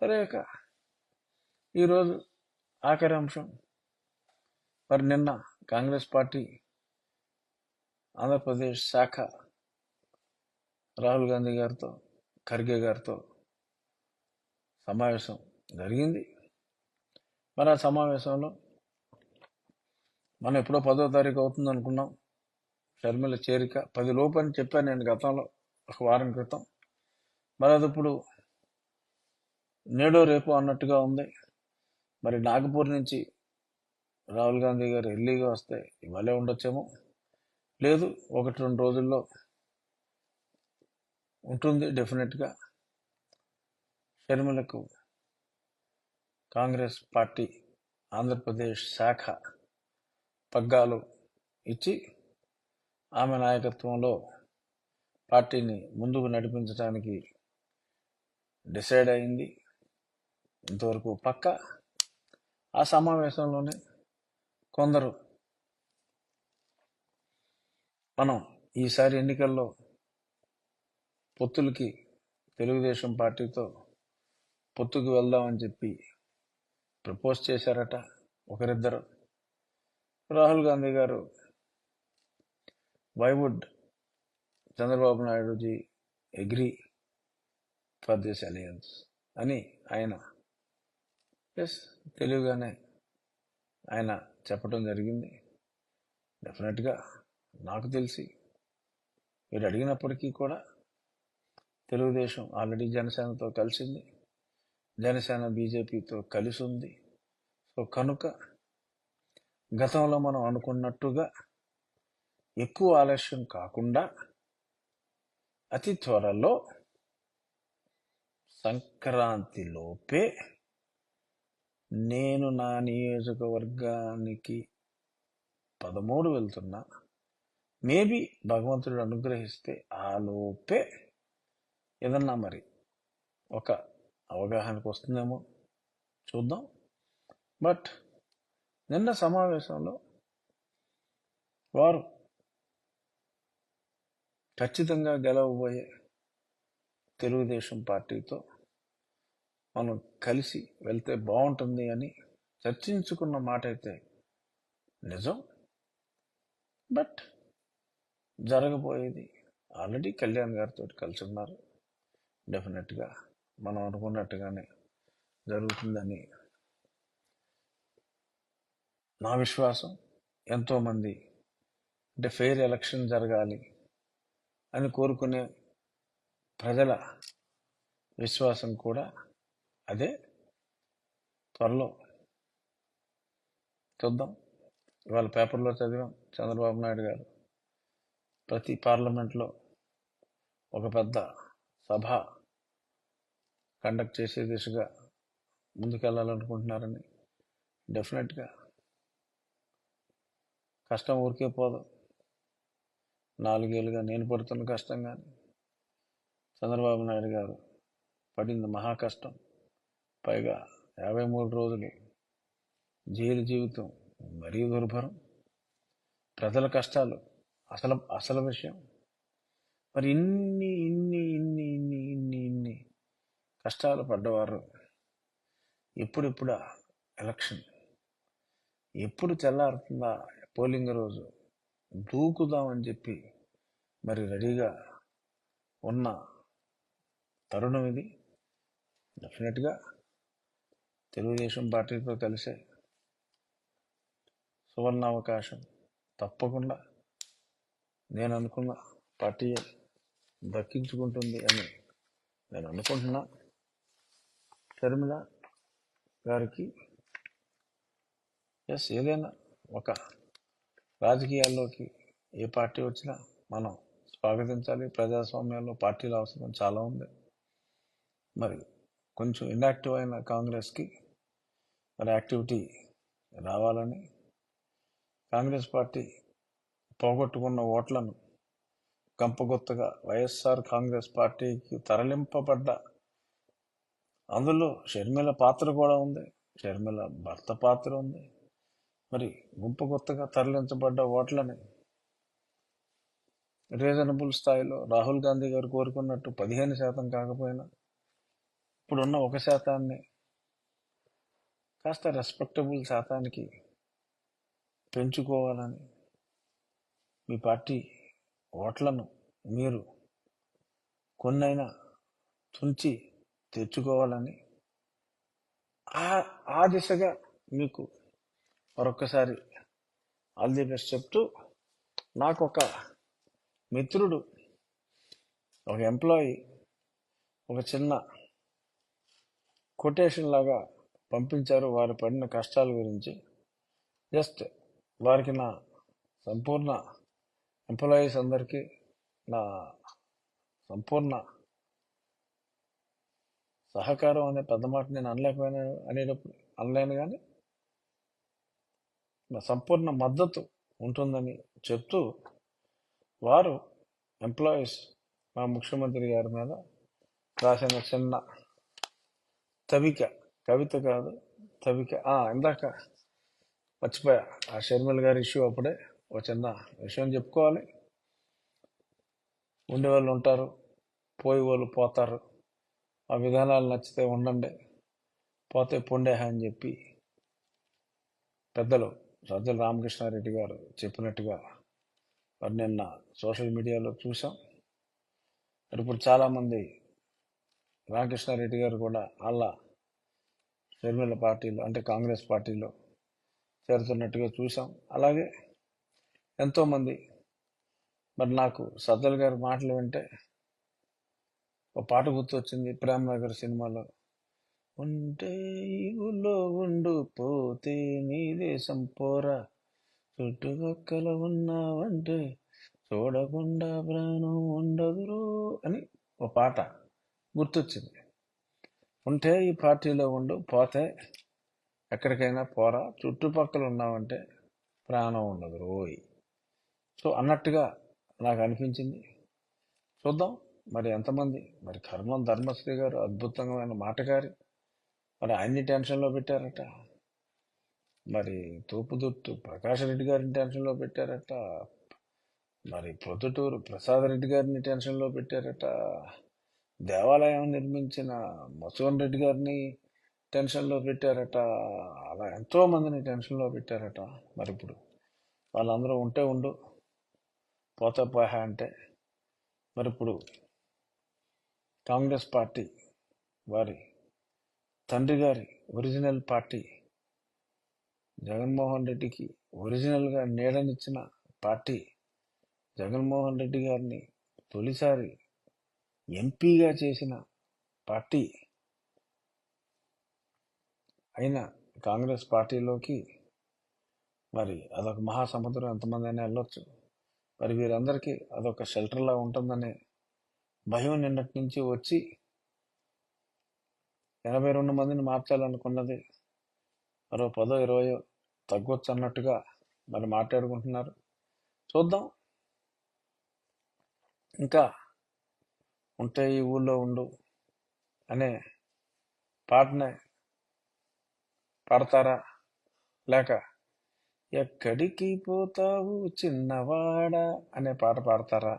సరే అక్క. ఈరోజు ఆఖరి అంశం. మరి నిన్న కాంగ్రెస్ పార్టీ ఆంధ్రప్రదేశ్ శాఖ రాహుల్ గాంధీ గారితో ఖర్గే గారితో సమావేశం జరిగింది. మరి ఆ సమావేశంలో మనం ఎప్పుడో పదో తారీఖు అవుతుంది అనుకున్నాం. షర్మిల చేరిక పది లోపు అని చెప్పాను నేను గతంలో ఒక వారం క్రితం. మరి అది ఇప్పుడు నేడో రేపు అన్నట్టుగా ఉంది. మరి నాగపూర్ నుంచి రాహుల్ గాంధీ గారు ఎర్లీగా వస్తే ఇవాళే ఉండొచ్చేమో? లేదు ఒకటి రెండు రోజుల్లో ఉంటుంది డెఫినెట్గా. షర్మిలకు కాంగ్రెస్ పార్టీ ఆంధ్రప్రదేశ్ శాఖ పగ్గాలు ఇచ్చి ఆమె నాయకత్వంలో పార్టీని ముందుకు నడిపించడానికి డిసైడ్ అయింది. ఇంతవరకు పక్క ఆ సమావేశంలోనే కొందరు మనం ఈసారి ఎన్నికల్లో పొత్తులకి తెలుగుదేశం పార్టీతో పొత్తుకు వెళ్దామని చెప్పి ప్రపోజ్ చేశారట ఒకరిద్దరు. రాహుల్ గాంధీ గారు why would Chandrababu Naidu ji agree for this alliance అని ఆయన ఎస్ తెలివిగానే ఆయన చెప్పడం జరిగింది. డెఫినెట్గా నాకు తెలిసి మీరు అడిగినప్పటికీ కూడా తెలుగుదేశం ఆల్రెడీ జనసేనతో కలిసింది. జనసేన బీజేపీతో కలిసి ఉంది. సో కనుక గతంలో మనం అనుకున్నట్టుగా ఎక్కువ ఆలస్యం కాకుండా అతి త్వరలో సంక్రాంతిలోపే నేను నా నియోజకవర్గానికి పదమూడు వెళ్తున్నా. మేబీ భగవంతుడు అనుగ్రహిస్తే ఆ ఏదన్నా మరి ఒక అవగాహనకు వస్తుందేమో చూద్దాం. బట్ నిన్న సమావేశంలో వారు ఖచ్చితంగా గెలవబోయే తెలుగుదేశం పార్టీతో మనం కలిసి వెళ్తే బాగుంటుంది అని చర్చించుకున్న మాట అయితే నిజం. బట్ జరగబోయేది ఆల్రెడీ కళ్యాణ్ గారితో కలిసి ఉన్నారు డెఫినెట్గా మనం అనుకున్నట్టుగానే జరుగుతుందని నా విశ్వాసం. ఎంతోమంది అంటే ఫెయిర్ ఎలక్షన్ జరగాలి అని కోరుకునే ప్రజల విశ్వాసం కూడా అదే త్వరలో చూద్దాం. ఇవాళ పేపర్లో చదివాం చంద్రబాబు నాయుడు గారు. ప్రతి పార్లమెంట్లో ఒక పెద్ద సభ కండక్ట్ చేసే దిశగా ముందుకెళ్ళాలనుకుంటున్నారని డెఫినెట్గా కష్టం ఊరికే పోదు. నాలుగేళ్ళుగా నేను పడుతున్న కష్టం కానీ చంద్రబాబు నాయుడు గారు పడింది మహా కష్టం. పైగా యాభై మూడు రోజులు జైలు జీవితం మరీ దుర్భరం. ప్రజల కష్టాలు అసలు అసలు విషయం. మరి ఇన్ని ఇన్ని ఇన్ని ఇన్ని ఇన్ని ఇన్ని కష్టాలు పడ్డవారు ఎప్పుడెప్పుడా ఎలక్షన్. ఎప్పుడు చల్లారుతుందా పోలింగ్ రోజు? దూకుదామని చెప్పి మరి రెడీగా ఉన్న తరుణం ఇది. డెఫినెట్గా తెలుగుదేశం పార్టీతో కలిసే సువర్ణ అవకాశం తప్పకుండా నేను అనుకున్న పార్టీ దక్కించుకుంటుంది అని నేను అనుకుంటున్నా షర్మిల గారికి ఎస్ ఏదైనా ఒక రాజకీయాల్లోకి ఏ పార్టీ వచ్చినా మనం స్వాగతించాలి. ప్రజాస్వామ్యంలో పార్టీల అవసరం చాలా ఉంది. మరి కొంచెం ఇన్యాక్టివ్ అయిన కాంగ్రెస్కి మరి యాక్టివిటీ రావాలని కాంగ్రెస్ పార్టీ పోగొట్టుకున్న ఓట్లను కంపగొత్తగా వైఎస్ఆర్ కాంగ్రెస్ పార్టీకి తరలింపబడ్డ అందులో షర్మిల పాత్ర కూడా ఉంది. షర్మిల భర్త పాత్ర ఉంది. మరి గుంపు గుత్తగా తరలించబడ్డ ఓట్లని రీజనబుల్ స్థాయిలో రాహుల్ గాంధీ గారు కోరుకున్నట్టు పదిహేను శాతం కాకపోయినా ఇప్పుడున్న ఒక శాతాన్ని కాస్త రెస్పెక్టబుల్ శాతానికి పెంచుకోవాలని మీ పార్టీ ఓట్లను మీరు కొన్నైనా తుంచి తెచ్చుకోవాలని ఆ ఆ దిశగా మీకు మరొకసారి ఆల్ ది బెస్ట్ చెప్తూ నాకు ఒక మిత్రుడు ఒక ఎంప్లాయీ ఒక చిన్న కొటేషన్ లాగా పంపించారు వారు పడిన కష్టాల గురించి. జస్ట్ వారికి నా సంపూర్ణ ఎంప్లాయీస్ అందరికీ నా సంపూర్ణ సహకారం అనే పెద్ద మాట నేను అనలేకపోయినా అనేటప్పుడు అనలేను కానీ నా సంపూర్ణ మద్దతు ఉంటుందని చెప్తూ వారు ఎంప్లాయీస్ మా ముఖ్యమంత్రి గారి మీద రాసిన చిన్న తవిక. కవిత కాదు తవిక. ఇందాక మర్చిపోయా. ఆ షర్మిల గారి ఇష్యూ అప్పుడే ఒక చిన్న విషయం చెప్పుకోవాలి. ఉండే వాళ్ళు ఉంటారు పోయే వాళ్ళు పోతారు. ఆ విధానాలు నచ్చితే ఉండండి పోతే పొండే అని చెప్పి పెద్దలు సజ్జల రామకృష్ణారెడ్డి గారు చెప్పినట్టుగా మరి నిన్న సోషల్ మీడియాలో చూసాం మరి ఇప్పుడు చాలామంది రామకృష్ణారెడ్డి గారు కూడా అలా షర్మిల పార్టీలో అంటే కాంగ్రెస్ పార్టీలో చేరుతున్నట్టుగా చూసాం అలాగే ఎంతోమంది మరి నాకు సద్దల్ గారి మాటలు వింటే ఒక పాట గుర్తొచ్చింది ప్రేమ్ నగర్ సినిమాలో. ఉంటే ఊళ్ళో ఉండు పోతే నీ దేశం పోరా. చుట్టుపక్కల ఉన్నావంటే చూడకుండా ప్రాణం ఉండదురో అని ఒక పాట. గుర్తొచ్చింది. ఉంటే ఈ పార్టీలో ఉండు పోతే ఎక్కడికైనా పోరా చుట్టుపక్కల ఉన్నామంటే ప్రాణం ఉండదు రోయ్. సో అన్నట్టుగా నాకు అనిపించింది. చూద్దాం మరి ఎంతమంది? మరి కర్మం ధర్మశ్రీ గారు అద్భుతమైన మాటగారి. మరి ఆయన్ని టెన్షన్లో పెట్టారట. మరి తూపుదుట్టు ప్రకాష్ రెడ్డి గారిని టెన్షన్లో పెట్టారట. మరి పొద్దుటూరు ప్రసాద్ రెడ్డి గారిని టెన్షన్లో పెట్టారట. దేవాలయం నిర్మించిన మసూన్ రెడ్డి గారిని టెన్షన్లో పెట్టారట. అలా ఎంతో మందిని టెన్షన్లో పెట్టారట. మరి ఇప్పుడు వాళ్ళందరూ ఉంటే ఉండు పోతే పోయా అంటే. మరి ఇప్పుడు కాంగ్రెస్ పార్టీ వారి తండ్రి గారి ఒరిజినల్ పార్టీ జగన్మోహన్ రెడ్డికి ఒరిజినల్గా నీడనిచ్చిన పార్టీ జగన్మోహన్ రెడ్డి గారిని తొలిసారి ఎంపీగా చేసిన పార్టీ అయిన కాంగ్రెస్ పార్టీలోకి మరి అదొక మహాసముద్రం. ఎంతమంది అయినా వెళ్ళొచ్చు. మరి వీరందరికీ అదొక షెల్టర్లా ఉంటుందనే భయం నిన్నటి నుంచి వచ్చి ఎనభై రెండు మందిని మార్చాలనుకున్నది మరో పదో ఇరవయో తగ్గొచ్చు అన్నట్టుగా మరి మాట్లాడుకుంటున్నారు. చూద్దాం. ఇంకా ఉంటే ఈ ఊళ్ళో ఉండు అనే పాటనే పాడతారా? లేక ఎక్కడికి పోతావు చిన్నవాడా అనే పాట పాడతారా?